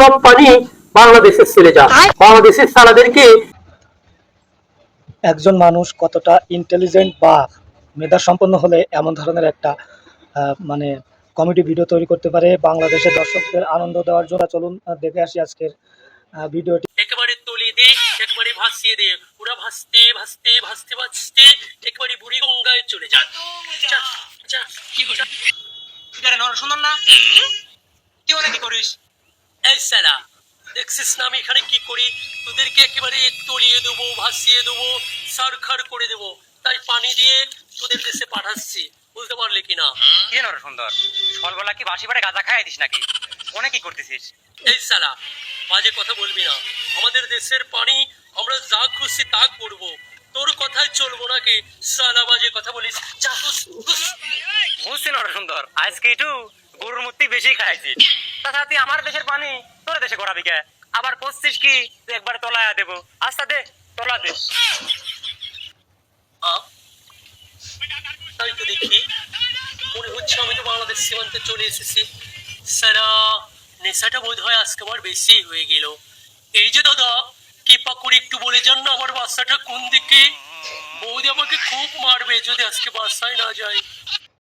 সব পানি বাংলাদেশে চলে যায় বাংলাদেশের সালাদেরকে একজন মানুষ কতটা ইন্টেলিজেন্ট বা মেধা সম্পন্ন হলে এমন ধরনের একটা মানে কমেডি ভিডিও তৈরি করতে পারে বাংলাদেশের দর্শকদের আনন্দ দেওয়ার জন্য চলুন দেখে আসি আজকের ভিডিওটি একেবারে তলিয়ে দে একেবারে ভাসিয়ে দে ওরা ভাসতে ভাসতে ভাসতে ভাসতে একেবারে বুড়ি গঙ্গায় চলে যান। যা, যা, নর সুন্দর না? তুই ওরা কি করিস? এই সালা দেখছিস না আমি এখানে কি করি? তোদেরকে একেবারে তলিয়ে দেবো ভাসিয়ে দেবো সারখার করে দেবো। তাই পানি দিয়ে তোদের দেশে পাঠাচ্ছি। বুঝতে পারলি কিনা? কি নর সুন্দর? কি বাসি পাড়ে গাঁজা খাইয়া দিস নাকি? কি করতেছিস? এই সালা বাজে কথা বলবি না। আমাদের দেশের পানি আমরা যা খুশি তা করব। তোর কথায় চলবো নাকি? সালা বাজে কথা বলিস। যা খুশ বুঝছি নর সুন্দর। আজকে একটু গরুর মূর্তি বেশি খাইছিস তাছাড়া তুই আমার দেশের পানি, তোর দেশে করাবি কে? আবার করছিস কি? তুই একবার তলায়া দেবো। আস্তা দে, তলা দে। তাই তো দেখি। মনে হচ্ছে আমি তো বাংলাদেশ সীমান্তে চলে এসেছি। সারা নেশাটা বোধ হয় আজকে আমার বেশি হয়ে গেল। এই যে দাদা, কৃপা করে একটু বলে যান না আমার বাসাটা কোন দিকে? বৌদি আমাকে খুব মারবে যদি আজকে বাসায় না যায়।